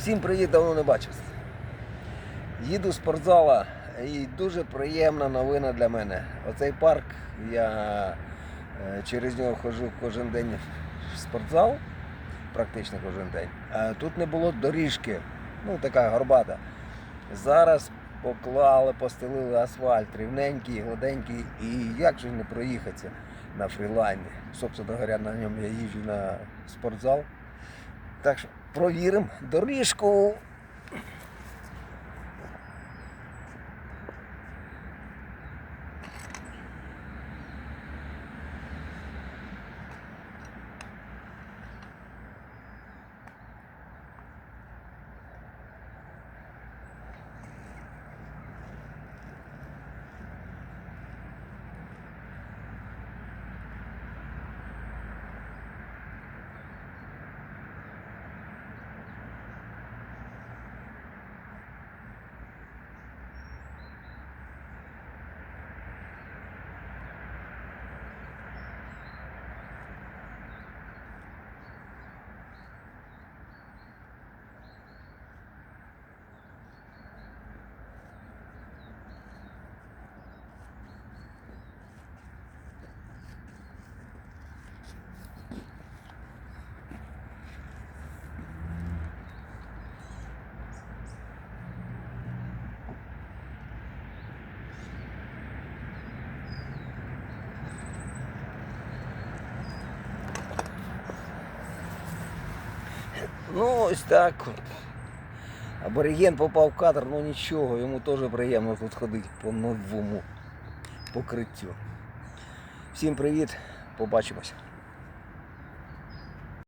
Всім привіт, давно не бачився. Їду з спортзала і дуже приємна новина для мене. Оцей парк, я е, через нього ходжу кожен день в спортзал, практично кожен день. Тут не було доріжки, ну така горбата. Зараз поклали, постелили асфальт, рівненький, гладенький, і як же не проїхатися на фрілайні. Собственно говоря, на ньому я їжджу на спортзал. Так що провіримо доріжку. Ну, ось так. Абориген попав в кадр, ну нічого, йому теж приємно тут ходити по новому покриттю. Всім привіт, побачимось.